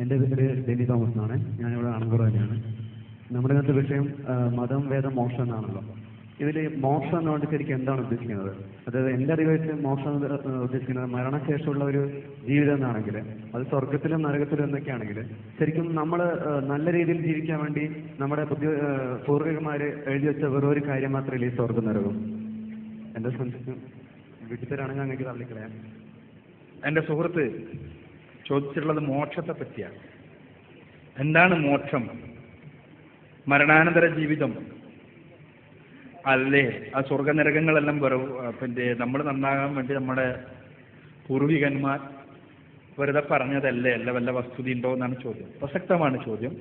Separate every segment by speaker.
Speaker 1: എന്റെ പേര് ഡെന്നി തോമസ് എന്നാണ്. ഞാനിവിടെ അണങ്കുറ തന്നെയാണ് നമ്മുടെ ഇന്നത്തെ വിഷയം മതം വേദം മോക്ഷം എന്നാണല്ലോ. ഇതിൽ മോക്ഷം എന്നുകൊണ്ട് ശരിക്കും എന്താണ് ഉദ്ദേശിക്കുന്നത്? അതായത് എന്റെ അറിവ് വെച്ച് മോക്ഷം ഉദ്ദേശിക്കുന്നത് മരണശേഷമുള്ള ഒരു ജീവിതം എന്നാണെങ്കിൽ അത് സ്വർഗത്തിലും നരകത്തിലും എന്നൊക്കെയാണെങ്കിൽ ശരിക്കും നമ്മൾ നല്ല രീതിയിൽ ജീവിക്കാൻ വേണ്ടി നമ്മുടെ പുതിയ പൂർവികന്മാർ എഴുതി വെച്ച വെറും ഒരു കാര്യം മാത്രമേ ഈ സ്വർഗം നരകം? എന്റെ സംശയം വീട്ടിൽ അങ്ങനെ തള്ളിക്കളയാം.
Speaker 2: എന്റെ സുഹൃത്ത് ചോദിച്ചിട്ടുള്ളത് മോക്ഷത്തെ പറ്റിയാണ്. എന്താണ് മോക്ഷം? മരണാനന്തര ജീവിതം. അല്ലേ? ആ സ്വർഗനരകങ്ങളെല്ലാം വെറും പിന്നെ നമ്മൾ നന്നാകാൻ വേണ്ടി നമ്മുടെ പൂർവികന്മാർ വെറുതെ പറഞ്ഞതല്ലേ? അല്ല വല്ല വസ്തുത ഉണ്ടോ എന്നാണ് ചോദ്യം. പ്രസക്തമാണ് ചോദ്യം.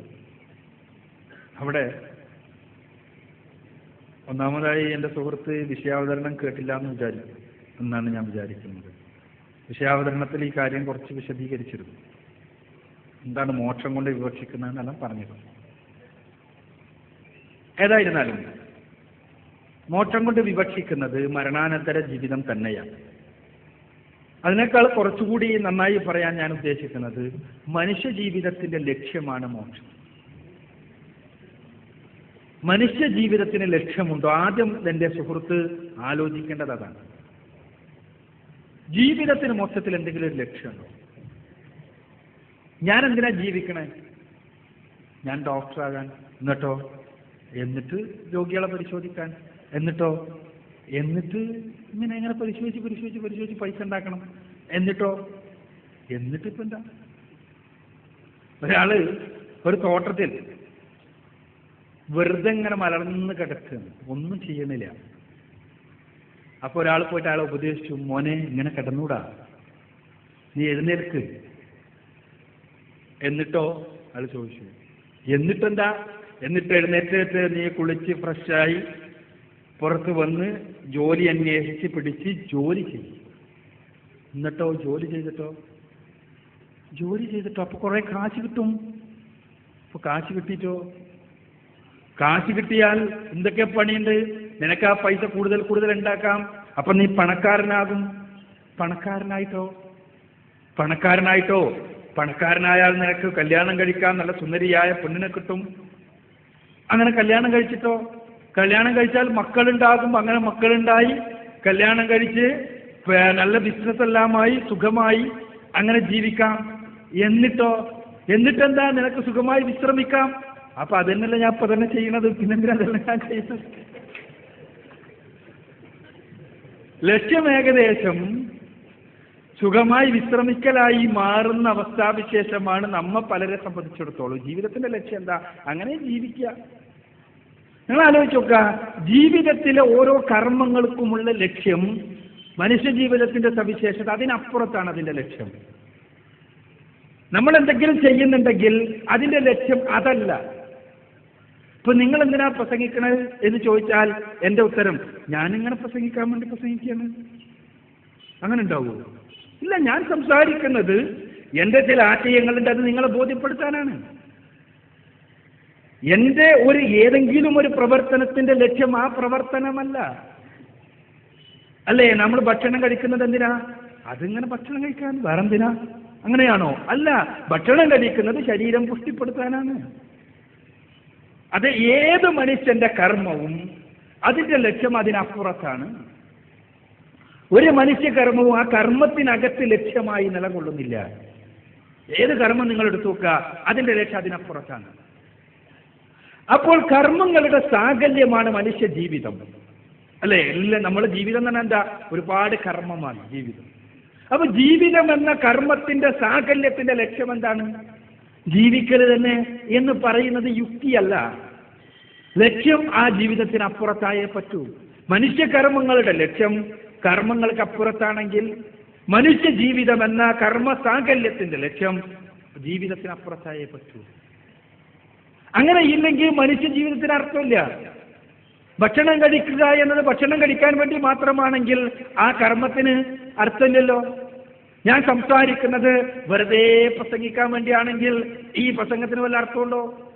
Speaker 2: അവിടെ ഒന്നാമതായി എന്റെ സുഹൃത്ത് വിഷയാവതരണം കേട്ടില്ല എന്ന് വിചാരിക്കും എന്നാണ് ഞാൻ വിചാരിക്കുന്നത്. വിഷയാവതരണത്തിൽ ഈ കാര്യം കുറച്ച് വിശദീകരിച്ചിരുന്നു. എന്താണ് മോക്ഷം കൊണ്ട് വിവക്ഷിക്കുന്നതെന്നെല്ലാം പറഞ്ഞിരുന്നു. ഏതായിരുന്നാലും മോക്ഷം കൊണ്ട് വിവക്ഷിക്കുന്നത് മരണാനന്തര ജീവിതം തന്നെയാണ്. അതിനേക്കാൾ കുറച്ചുകൂടി നന്നായി പറയാൻ ഞാൻ ഉദ്ദേശിക്കുന്നത് മനുഷ്യ ജീവിതത്തിന്റെ ലക്ഷ്യമാണ് മോക്ഷം. മനുഷ്യ ജീവിതത്തിന് ലക്ഷ്യമുണ്ടോ? ആദ്യം എന്റെ സുഹൃത്ത് ആലോചിക്കേണ്ടത് അതാണ്. ജീവിതത്തിന് മൊത്തത്തിൽ എന്തെങ്കിലും ഒരു ലക്ഷ്യമുണ്ടോ ഞാൻ എന്തിനാ ജീവിക്കണേ? ഞാൻ ഡോക്ടറാകാൻ എന്നിട്ടോ? എന്നിട്ട് രോഗികളെ പരിശോധിക്കാൻ എന്നിട്ടോ? എന്നിട്ട് ഇങ്ങനെ എങ്ങനെ പരിശോധിച്ച് പരിശോധിച്ച് പരിശോധിച്ച് പൈസ ഉണ്ടാക്കണം എന്നിട്ടോ? എന്നിട്ട് എന്താ? ഒരാൾ ഒരു തോട്ടത്തിൽ വെറുതെ ഇങ്ങനെ മലർന്ന് കിടക്കുകയാണ്. ഒന്നും ചെയ്യണില്ല. അപ്പൊ ഒരാൾ പോയിട്ട് അയാളെ ഉപദേശിച്ചു മോനെ ഇങ്ങനെ കിടന്നൂടാ. നീ എഴുന്നേൽക്ക്. എന്നിട്ടോ അയാൾ ചോദിച്ചു. എന്നിട്ടെന്താ? എന്നിട്ട് എഴുന്നേറ്റ് നീ കുളിച്ച് ഫ്രഷായി പുറത്ത് വന്ന് ജോലി അന്വേഷിച്ച് പിടിച്ച് ജോലി ചെയ്തു. എന്നിട്ടോ ജോലി ചെയ്തിട്ടോ? ജോലി ചെയ്തിട്ടോ? അപ്പൊ കുറെ കാശ് കിട്ടും. അപ്പൊ കാശ് കിട്ടിയിട്ടോ? കാശ് കിട്ടിയാൽ എന്തൊക്കെ പണിയുണ്ട്? നിനക്ക് ആ പൈസ കൂടുതൽ കൂടുതൽ ഉണ്ടാക്കാം. അപ്പൊ നീ പണക്കാരനാകും. പണക്കാരനായിട്ടോ? പണക്കാരനായിട്ടോ? പണക്കാരനായാൽ നിനക്ക് കല്യാണം കഴിക്കാൻ നല്ല സുന്ദരിയായ പെണ്ണിനെ കിട്ടും. അങ്ങനെ കല്യാണം കഴിച്ചിട്ടോ? കല്യാണം കഴിച്ചാൽ മക്കളുണ്ടാകും. അങ്ങനെ മക്കളുണ്ടായി. കല്യാണം കഴിച്ച് നല്ല ബിസിനസ് എല്ലാമായി സുഖമായി അങ്ങനെ ജീവിക്കാം. എന്നിട്ടോ? എന്നിട്ടെന്താ? നിനക്ക് സുഖമായി വിശ്രമിക്കാം. അപ്പൊ അതന്നെയല്ല ഞാൻ ഇപ്പൊ തന്നെ ചെയ്യണത് പിന്നെന്തിനാ അതെല്ലാം ഞാൻ ചെയ്യുന്നത്? ലക്ഷ്യം ഏകദേശം സുഖമായി വിശ്രമിക്കലായി മാറുന്ന അവസ്ഥാവിശേഷമാണ് നമ്മ പലരെ സംബന്ധിച്ചിടത്തോളം. ജീവിതത്തിന്റെ ലക്ഷ്യം എന്താ? അങ്ങനെ ജീവിക്കുക. നിങ്ങൾ ആലോചിച്ച് നോക്കുക. ജീവിതത്തിലെ ഓരോ കർമ്മങ്ങൾക്കുമുള്ള ലക്ഷ്യം മനുഷ്യ ജീവിതത്തിന്റെ സവിശേഷത അതിനപ്പുറത്താണ് അതിന്റെ ലക്ഷ്യം. നമ്മൾ എന്തെങ്കിലും ചെയ്യുന്നുണ്ടെങ്കിൽ അതിന്റെ ലക്ഷ്യം അതല്ല. ഇപ്പൊ നിങ്ങൾ എന്തിനാ പ്രസംഗിക്കണത് എന്ന് ചോദിച്ചാൽ എന്റെ ഉത്തരം ഞാൻ ഞാനിങ്ങനെ പ്രസംഗിക്കാൻ വേണ്ടി പ്രസംഗിക്കുകയാണ്. അങ്ങനെ ഉണ്ടാവുമോ ഇല്ല ഞാൻ സംസാരിക്കുന്നത് എന്റെ ചില ആശയങ്ങളുണ്ട് അത് നിങ്ങളെ ബോധ്യപ്പെടുത്താനാണ്. എന്റെ ഒരു ഏതെങ്കിലും ഒരു പ്രവർത്തനത്തിന്റെ ലക്ഷ്യം ആ പ്രവർത്തനമല്ല. അല്ലേ? നമ്മൾ ഭക്ഷണം കഴിക്കുന്നത് എന്തിനാ? അതിങ്ങനെ ഭക്ഷണം കഴിക്കാൻ വേറെന്തിനാ? അങ്ങനെയാണോ? അല്ല ഭക്ഷണം കഴിക്കുന്നത് ശരീരം പുഷ്ടിപ്പെടുത്താനാണ്. അത് ഏത് മനുഷ്യന്റെ കർമ്മവും അതിന്റെ ലക്ഷ്യം അതിനപ്പുറത്താണ്. ഒരു മനുഷ്യ കർമ്മവും ആ കർമ്മത്തിനകത്ത് ലക്ഷ്യമായി നിലകൊള്ളുന്നില്ല. ഏത് കർമ്മം നിങ്ങൾ എടുത്തു നോക്കുക അതിന്റെ ലക്ഷ്യം അതിനപ്പുറത്താണ്. അപ്പോൾ കർമ്മങ്ങളുടെ സാകല്യമാണ് മനുഷ്യ ജീവിതം. അല്ലെ? എല്ലാം നമ്മുടെ ജീവിതം പറഞ്ഞാൽ എന്താ? ഒരുപാട് കർമ്മമാണ് ജീവിതം. അപ്പൊ ജീവിതം എന്ന കർമ്മത്തിന്റെ സാകല്യത്തിന്റെ ലക്ഷ്യം എന്താണ്? ജീവിക്കൽ തന്നെ എന്ന് പറയുന്നത് യുക്തിയല്ല. ലക്ഷ്യം ആ ജീവിതത്തിന് അപ്പുറത്തായേ പറ്റൂ. മനുഷ്യകർമ്മങ്ങളുടെ ലക്ഷ്യം കർമ്മങ്ങൾക്ക് അപ്പുറത്താണെങ്കിൽ മനുഷ്യ ജീവിതം എന്ന കർമ്മ സാകല്യത്തിന്റെ ലക്ഷ്യം ജീവിതത്തിന് അപ്പുറത്തായേ പറ്റൂ. അങ്ങനെ ഇല്ലെങ്കിൽ മനുഷ്യ ജീവിതത്തിന് അർത്ഥമില്ല. ഭക്ഷണം കഴിക്കുക എന്നത് ഭക്ഷണം കഴിക്കാൻ വേണ്ടി മാത്രമാണെങ്കിൽ ആ കർമ്മത്തിന് അർത്ഥമില്ലല്ലോ. ഞാൻ സംസാരിക്കുന്നത് വെറുതെ പ്രസംഗിക്കാൻ വേണ്ടിയാണെങ്കിൽ ഈ പ്രസംഗത്തിന് വല്ല അർത്ഥമുണ്ടോ?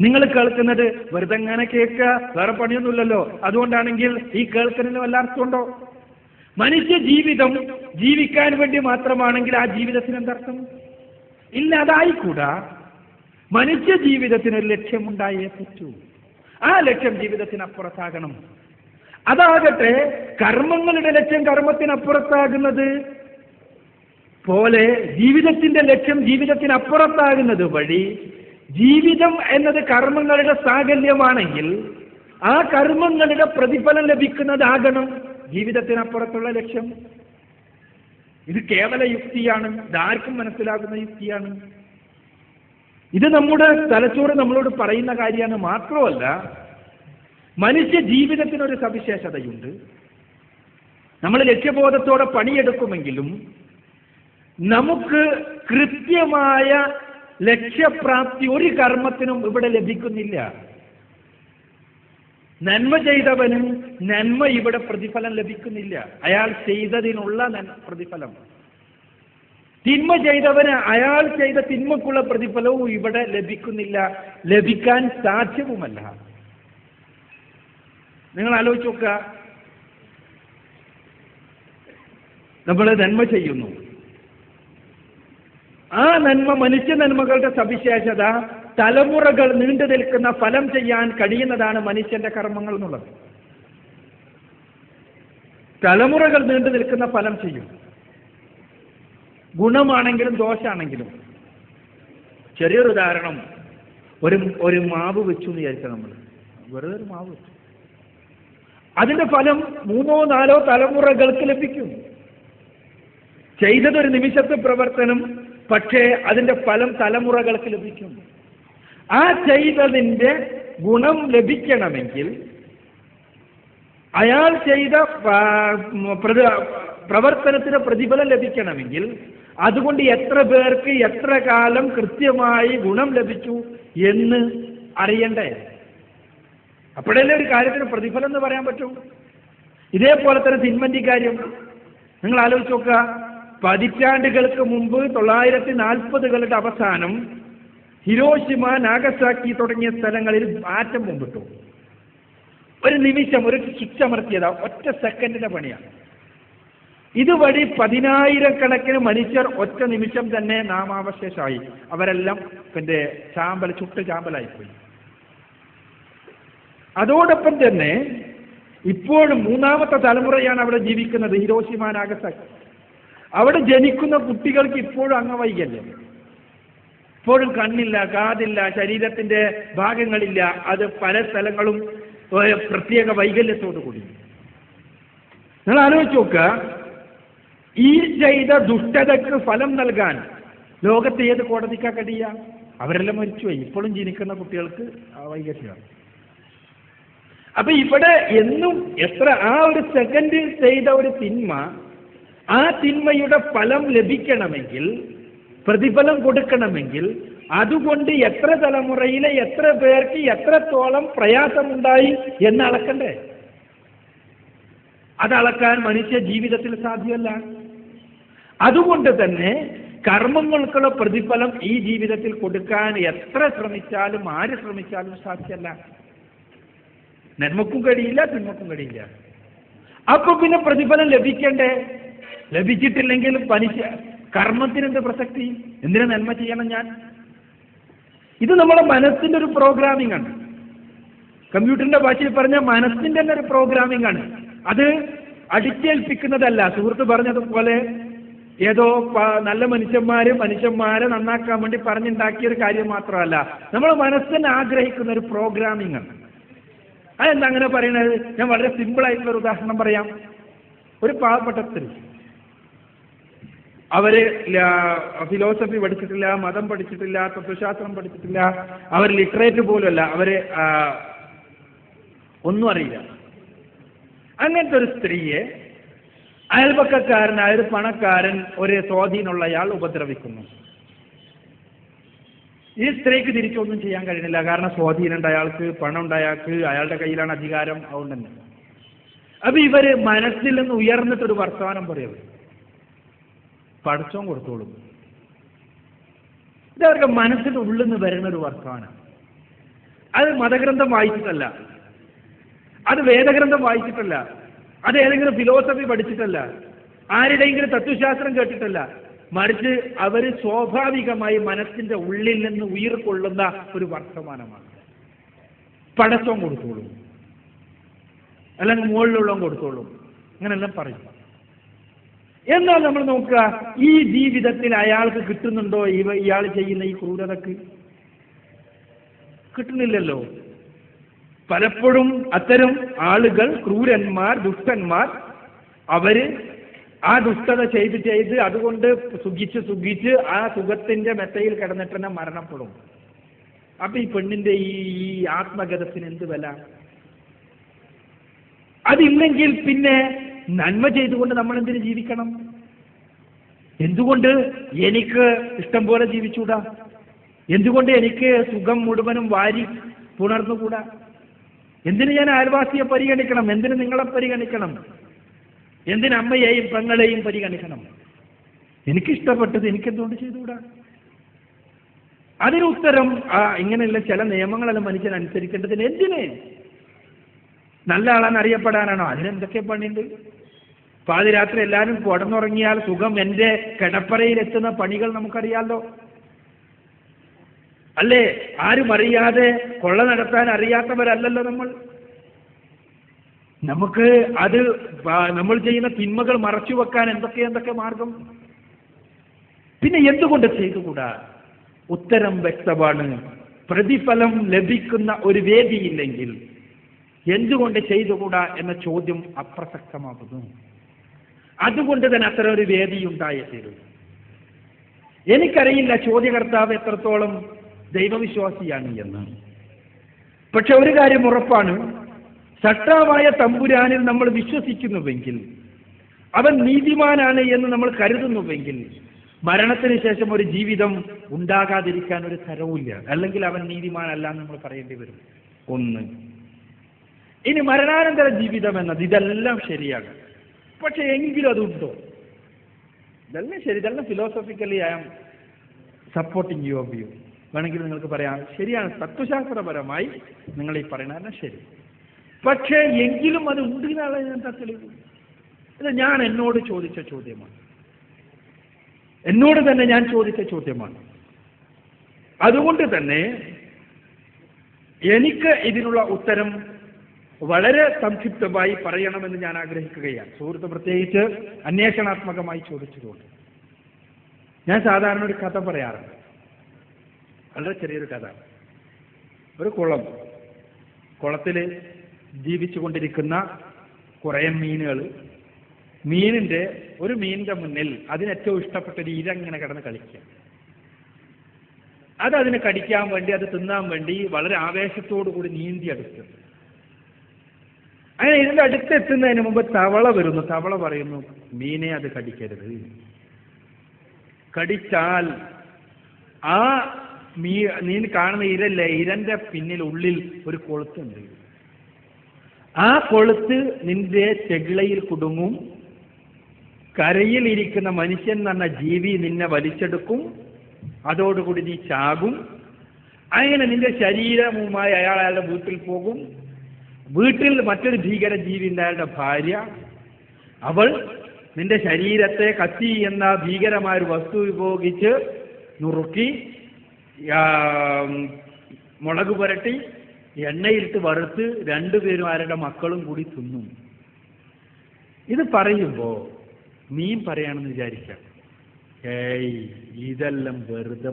Speaker 2: നിങ്ങൾ കേൾക്കുന്നത് വെറുതെ അങ്ങനെ കേൾക്കുക? വേറെ പണിയൊന്നുമില്ലല്ലോ. അതുകൊണ്ടാണെങ്കിൽ ഈ കേൾക്കുന്നതിന് വല്ല അർത്ഥമുണ്ടോ? മനുഷ്യ ജീവിതം ജീവിക്കാൻ വേണ്ടി മാത്രമാണെങ്കിൽ ആ ജീവിതത്തിന് എന്തർത്ഥം? ഇല്ല അതായിക്കൂടാ. മനുഷ്യ ജീവിതത്തിന് ഒരു ലക്ഷ്യമുണ്ടായേ പറ്റൂ. ആ ലക്ഷ്യം ജീവിതത്തിനപ്പുറത്താകണം. അതാകട്ടെ കർമ്മങ്ങളുടെ ലക്ഷ്യം കർമ്മത്തിനപ്പുറത്താകുന്നത് പോലെ ജീവിതത്തിന്റെ ലക്ഷ്യം ജീവിതത്തിനപ്പുറത്താകുന്നത് വഴി ജീവിതം എന്നത് കർമ്മങ്ങളുടെ സാകല്യമാണെങ്കിൽ ആ കർമ്മങ്ങളുടെ പ്രതിഫലം ലഭിക്കുന്നതാകണം ജീവിതത്തിനപ്പുറത്തുള്ള ലക്ഷ്യം. ഇത് കേവല യുക്തിയാണ്. ഇതാർക്കും മനസ്സിലാകുന്ന യുക്തിയാണ്. ഇത് നമ്മുടെ തലച്ചോറ് നമ്മളോട് പറയുന്ന കാര്യമാണ് മാത്രമല്ല മനുഷ്യ ജീവിതത്തിനൊരു സവിശേഷതയുണ്ട്. നമ്മൾ ലക്ഷ്യബോധത്തോടെ പണിയെടുക്കുമെങ്കിലും നമുക്ക് കൃത്യമായ ലക്ഷ്യപ്രാപ്തി ഒരു കർമ്മത്തിനും ഇവിടെ ലഭിക്കുന്നില്ല. നന്മ ചെയ്തവനും നന്മ ഇവിടെ പ്രതിഫലം ലഭിക്കുന്നില്ല. അയാൾ ചെയ്തതിനുള്ള പ്രതിഫലം. തിന്മ ചെയ്തവന് അയാൾ ചെയ്ത തിന്മക്കുള്ള പ്രതിഫലവും ഇവിടെ ലഭിക്കുന്നില്ല. ലഭിക്കാൻ സാധ്യവുമല്ല. നിങ്ങൾ ആലോചിച്ച് നമ്മൾ നന്മ ചെയ്യുന്നു. ആ നന്മ മനുഷ്യ നന്മകളുടെ സവിശേഷത തലമുറകൾ നീണ്ടു നിൽക്കുന്ന ഫലം ചെയ്യാൻ കഴിയുന്നതാണ് മനുഷ്യന്റെ കർമ്മങ്ങൾ എന്നുള്ളത്. തലമുറകൾ നീണ്ടു നിൽക്കുന്ന ഫലം ചെയ്യും. ഗുണമാണെങ്കിലും ദോഷമാണെങ്കിലും ചെറിയൊരു ഉദാഹരണം ഒരു ഒരു മാവ് വെച്ചു എന്ന് വിചാരിച്ചാൽ നമ്മൾ വെറുതെ ഒരു മാവ് വെച്ചു. അതിന്റെ ഫലം മൂന്നോ നാലോ തലമുറകൾക്ക് ലഭിക്കും. ചെയ്തതൊരു നിമിഷത്തെ പ്രവർത്തനം പക്ഷേ അതിന്റെ ഫലം തലമുറകൾക്ക് ലഭിക്കും. ആ ചെയ്തതിന്റെ ഗുണം ലഭിക്കണമെങ്കിൽ അയാൾ ചെയ്ത പ്രവർത്തനത്തിന് പ്രതിഫലം ലഭിക്കണമെങ്കിൽ അതുകൊണ്ട് എത്ര പേർക്ക് എത്ര കാലം കൃത്യമായി ഗുണം ലഭിച്ചു എന്ന് അറിയണ്ടേ? അപ്പോഴല്ലേ ഒരു കാര്യത്തിന് പ്രതിഫലം എന്ന് പറയാൻ പറ്റും? ഇതേപോലെ തന്നെ തിന്മന്റെ കാര്യം നിങ്ങൾ ആലോചിച്ച് നോക്കുക. പതിറ്റാണ്ടുകൾക്ക് മുമ്പ് തൊള്ളായിരത്തി നാൽപ്പതുകളുടെ അവസാനം ഹിരോഷിമ നാഗസാക്കി തുടങ്ങിയ സ്ഥലങ്ങളിൽ ആറ്റം മുമ്പിട്ടു. ഒരു നിമിഷം ഒരു സ്വിച്ച് ഒറ്റ സെക്കൻഡിന്റെ പണിയാണ്. ഇതുവഴി പതിനായിരക്കണക്കിന് മനുഷ്യർ ഒറ്റ നിമിഷം തന്നെ നാമാവശേഷമായി. അവരെല്ലാം പിന്നെ ചാമ്പൽ ചുട്ട് ചാമ്പലായിപ്പോയി. അതോടൊപ്പം തന്നെ ഇപ്പോഴും മൂന്നാമത്തെ തലമുറയാണ് അവിടെ ജീവിക്കുന്നത് ഹിരോഷിമ നാഗസാക്കി. അവിടെ ജനിക്കുന്ന കുട്ടികൾക്ക് ഇപ്പോഴും അംഗവൈകല്യം. ഇപ്പോഴും കണ്ണില്ല കാതില്ല ശരീരത്തിന്റെ ഭാഗങ്ങളില്ല. അത് പല സ്ഥലങ്ങളും പ്രത്യേക വൈകല്യത്തോടു കൂടി. നിങ്ങൾ ആലോചിച്ച് നോക്കുക. ഈ ചെയ്ത ദുഷ്ടതയ്ക്ക് ഫലം നൽകാൻ ലോകത്തെ ഏത് കോടതിക്കാ കഴിയുക അവരെല്ലാം മരിച്ചുപോയി ഇപ്പോഴും ജനിക്കുന്ന കുട്ടികൾക്ക് വൈകല്യമാണ്. അപ്പൊ ഇവിടെ എന്നും എത്ര ആ ഒരു സെക്കൻഡിൽ ചെയ്ത ഒരു തിന്മ ആ തിന്മയുടെ ഫലം ലഭിക്കണമെങ്കിൽ പ്രതിഫലം കൊടുക്കണമെങ്കിൽ അതുകൊണ്ട് എത്ര തലമുറയിലെ എത്ര പേർക്ക് എത്രത്തോളം പ്രയാസമുണ്ടായി എന്ന് അളക്കണ്ടേ? അതളക്കാൻ മനുഷ്യ ജീവിതത്തിൽ സാധ്യമല്ല. അതുകൊണ്ട് തന്നെ കർമ്മങ്ങൾക്കുള്ള പ്രതിഫലം ഈ ജീവിതത്തിൽ കൊടുക്കാൻ എത്ര ശ്രമിച്ചാലും ആര് ശ്രമിച്ചാലും സാധ്യമല്ല. നന്മക്കും കഴിയില്ല തിന്മക്കും കഴിയില്ല. അപ്പൊ പിന്നെ പ്രതിഫലം ലഭിക്കണ്ടേ? ലഭിച്ചിട്ടില്ലെങ്കിൽ പലിശ കർമ്മത്തിനെന്ത് പ്രസക്തി? എന്തിനു നന്മ ചെയ്യണം ഞാൻ? ഇത് നമ്മുടെ മനസ്സിന്റെ ഒരു പ്രോഗ്രാമിംഗ് ആണ്. കമ്പ്യൂട്ടറിന്റെ ഭാഷയിൽ പറഞ്ഞ മനസ്സിന്റെ തന്നെ ഒരു പ്രോഗ്രാമിംഗ് ആണ്. അത് അടിച്ചേൽപ്പിക്കുന്നതല്ല. സുഹൃത്ത് പറഞ്ഞതുപോലെ ഏതോ നല്ല മനുഷ്യന്മാര് മനുഷ്യന്മാരെ നന്നാക്കാൻ വേണ്ടി പറഞ്ഞുണ്ടാക്കിയ ഒരു കാര്യം മാത്രമല്ല. നമ്മൾ മനസ്സിന് ആഗ്രഹിക്കുന്ന ഒരു പ്രോഗ്രാമിംഗ് ആണ്. അതെന്താ അങ്ങനെ പറയുന്നത് ഞാൻ വളരെ സിമ്പിൾ ആയിട്ടുള്ള ഒരു ഉദാഹരണം പറയാം. ഒരു പാവപ്പെട്ട സ്ത്രീ. അവർ ഫിലോസഫി പഠിച്ചിട്ടില്ല മതം പഠിച്ചിട്ടില്ല തത്വശാസ്ത്രം പഠിച്ചിട്ടില്ല അവർ ലിറ്ററേറ്റ് പോലുമല്ല അവർ ഒന്നും അറിയില്ല. അങ്ങനത്തെ ഒരു സ്ത്രീയെ അയൽപക്കക്കാരനായ ഒരു പണക്കാരൻ ഒരു സ്വാധീനമുള്ള അയാൾ ഉപദ്രവിക്കുന്നു. ഈ സ്ത്രീക്ക് തിരിച്ചൊന്നും ചെയ്യാൻ കഴിയുന്നില്ല കാരണം സ്വാധീനമുണ്ട് അയാൾക്ക് പണം ഉണ്ട് അയാൾക്ക് അയാളുടെ കയ്യിലാണ് അധികാരം അതുകൊണ്ട് തന്നെ അപ്പൊ ഇവർ മനസ്സിൽ നിന്ന് ഉയർന്നിട്ടൊരു വർത്തമാനം പറയുന്നത് പഠിച്ചോൻ കൊടുത്തോളും. ഇത് അവരുടെ മനസ്സിന്റെ ഉള്ളിൽ നിന്ന് വരുന്ന ഒരു വർത്തമാനം. അത് മതഗ്രന്ഥം വായിച്ചിട്ടല്ല. അത് വേദഗ്രന്ഥം വായിച്ചിട്ടല്ല. അത് ഏതെങ്കിലും ഫിലോസഫി പഠിച്ചിട്ടല്ല. ആരുടെയെങ്കിലും തത്വശാസ്ത്രം കേട്ടിട്ടല്ല. മറിച്ച് അവർ സ്വാഭാവികമായി മനസ്സിന്റെ ഉള്ളിൽ നിന്ന് ഉയർക്കൊള്ളുന്ന ഒരു വർത്തമാനമാണ്. പടച്ചോൻ കൊടുത്തോളും. അല്ലെങ്കിൽ മുകളിലുള്ളവൻ കൊടുത്തോളും. അങ്ങനെല്ലാം പറയും. എന്നാൽ നമ്മൾ നോക്കുക? ഈ ജീവിതത്തിൽ അയാൾക്ക് കിട്ടുന്നുണ്ടോ? ഇവ ഇയാൾ ചെയ്യുന്ന ഈ ക്രൂരതക്ക്? കിട്ടുന്നില്ലല്ലോ. പലപ്പോഴും അത്തരം ആളുകൾ ക്രൂരന്മാർ ദുഷ്ടന്മാർ അവർ ആ ദുഷ്ടത ചെയ്ത് ചെയ്ത് അതുകൊണ്ട് സുഖിച്ച് സുഖിച്ച് ആ സുഖത്തിന്റെ മെത്തയിൽ കിടന്നിട്ട് തന്നെ മരണപ്പെടും. അപ്പൊ ഈ പെണ്ണിന്റെ ഈ ഈ ആത്മഗതത്തിന് എന്ത് വില അതില്ലെങ്കിൽ പിന്നെ നന്മ ചെയ്തുകൊണ്ട് നമ്മൾ എന്തിനു ജീവിക്കണം? എന്തുകൊണ്ട് എനിക്ക് ഇഷ്ടം പോലെ ജീവിച്ചൂടാ എന്തുകൊണ്ട് എനിക്ക് സുഖം മുഴുവനും വാരി പുണർന്നുകൂടാ? എന്തിന് ഞാൻ അയൽവാസിയെ പരിഗണിക്കണം? എന്തിന് നിങ്ങളെ പരിഗണിക്കണം? എന്തിന് അമ്മയെയും പെങ്ങളെയും പരിഗണിക്കണം? എനിക്കിഷ്ടപ്പെട്ടത് എനിക്കെന്തുകൊണ്ട് ചെയ്തുകൂടാ? അതിന് ഉത്തരം ഇങ്ങനെയുള്ള ചില നിയമങ്ങളെല്ലാം മനുഷ്യൻ അനുസരിക്കേണ്ടതിന് എന്തിനെ? നല്ല ആളാന്ന് അറിയപ്പെടാനാണോ? അതിനെന്തൊക്കെ പണിയുണ്ട്? പാതിരാത്രി എല്ലാവരും കിടന്നുറങ്ങിയാൽ സുഖം. എന്റെ കിടപ്പറയിൽ എത്തുന്ന പണികൾ നമുക്കറിയാലോ. അല്ലേ? ആരും അറിയാതെ കൊള്ള നടത്താൻ അറിയാത്തവരല്ലല്ലോ നമ്മൾ. നമുക്ക് അത് നമ്മൾ ചെയ്യുന്ന തിന്മകൾ മറച്ചു വെക്കാൻ എന്തൊക്കെ എന്തൊക്കെ മാർഗം? പിന്നെ എന്തുകൊണ്ട് ചെയ്തുകൂടാ? ഉത്തരം വ്യക്തമാണ്. പ്രതിഫലം ലഭിക്കുന്ന ഒരു വേദിയില്ലെങ്കിൽ എന്തുകൊണ്ട് ചെയ്തുകൂടാ എന്ന ചോദ്യം അപ്രസക്തമാകുന്നു. അതുകൊണ്ട് തന്നെ അത്ര ഒരു വേദി ഉണ്ടായേ എനിക്കറിയില്ല ചോദ്യകർത്താവ് എത്രത്തോളം ദൈവവിശ്വാസിയാണ് എന്ന്. പക്ഷെ ഒരു കാര്യം ഉറപ്പാണ്. സട്ടാവായ തമ്പുരാനിൽ നമ്മൾ വിശ്വസിക്കുന്നുവെങ്കിൽ അവൻ നീതിമാനാണ് എന്ന് നമ്മൾ കരുതുന്നുവെങ്കിൽ മരണത്തിന് ശേഷം ഒരു ജീവിതം ഉണ്ടാകാതിരിക്കാൻ ഒരു തരവുമില്ല. അല്ലെങ്കിൽ അവൻ നീതിമാനല്ല എന്ന് നമ്മൾ പറയേണ്ടി വരും. ഒന്ന്. ഇനി മരണാനന്തര ജീവിതം എന്നത് ഇതെല്ലാം ശരിയാണ് പക്ഷെ എങ്കിലും അതുണ്ടോ? ഇതെല്ലാം ശരി ഇതെല്ലാം philosophically I am supporting your view വേണമെങ്കിൽ നിങ്ങൾക്ക് പറയാം ശരിയാണ് തത്വശാസ്ത്രപരമായി നിങ്ങൾ ഈ പറയണതന്നെ ശരി. പക്ഷേ എങ്കിലും അത് ഉണ്ട് എന്നുള്ളത് ഞാൻ തെളിവ് ഇത് ഞാൻ എന്നോട് ചോദിച്ച ചോദ്യമാണ്. എന്നോട് തന്നെ ഞാൻ ചോദിച്ച ചോദ്യമാണ്. അതുകൊണ്ട് തന്നെ എനിക്ക് ഇതിനുള്ള ഉത്തരം വളരെ സംക്ഷിപ്തമായി പറയണമെന്ന് ഞാൻ ആഗ്രഹിക്കുകയാണ്. സുഹൃത്ത് പ്രത്യേകിച്ച് അന്വേഷണാത്മകമായി ചോദിച്ചതുകൊണ്ട്. ഞാൻ സാധാരണ ഒരു കഥ പറയാറുണ്ട്. വളരെ ചെറിയൊരു കഥ. ഒരു കുളം. കുളത്തിൽ ജീവിച്ചുകൊണ്ടിരിക്കുന്ന കുറേ മീനുകൾ മീനിന്റെ ഒരു മീനിന്റെ മുന്നിൽ അതിന് ഏറ്റവും ഇഷ്ടപ്പെട്ട ഒരു ഇര ഇങ്ങനെ കിടന്ന് കളിക്കുക. അത് അതിനെ കടിക്കാൻ വേണ്ടി അത് തിന്നാൻ വേണ്ടി വളരെ ആവേശത്തോടു കൂടി നീന്തി അടുത്ത് അങ്ങനെ ഇതിന്റെ അടുത്ത് എത്തുന്നതിന് മുമ്പ് തവള വരുന്നു. തവള പറയുന്നു മീനെ അത് കടിക്കരുത്. കടിച്ചാൽ ആ മീ നീ കാണുന്ന ഇരല്ലേ ഇരന്റെ പിന്നിൽ ഉള്ളിൽ ഒരു കൊളുത്തുണ്ട്. ആ കൊളുത്ത് നിന്റെ ചെകിളയിൽ കുടുങ്ങും. കരയിൽ ഇരിക്കുന്ന മനുഷ്യൻ എന്ന് ജീവി നിന്നെ വലിച്ചെടുക്കും. അതോടുകൂടി നീ ചാകും. അങ്ങനെ നിന്റെ ശരീരവുമായി അയാൾ അയാളുടെ വീട്ടിൽ പോകും. വീട്ടിൽ മറ്റൊരു ഭീകര ജീവി ഉണ്ട് ഭാര്യ അവൾ നിന്റെ ശരീരത്തെ കത്തി എന്ന ഭീകരമായ ഒരു വസ്തു ഉപയോഗിച്ച് നുറുക്കി മുളക് പുരട്ടി എണ്ണയിലിട്ട് വറുത്ത് രണ്ടുപേരും ആരുടെ മക്കളും കൂടി തിന്നും. ഇത് പറയുമ്പോ നീം പറയാണെന്ന് വിചാരിക്കാം. ഏയ് ഇതെല്ലാം വെറുതെ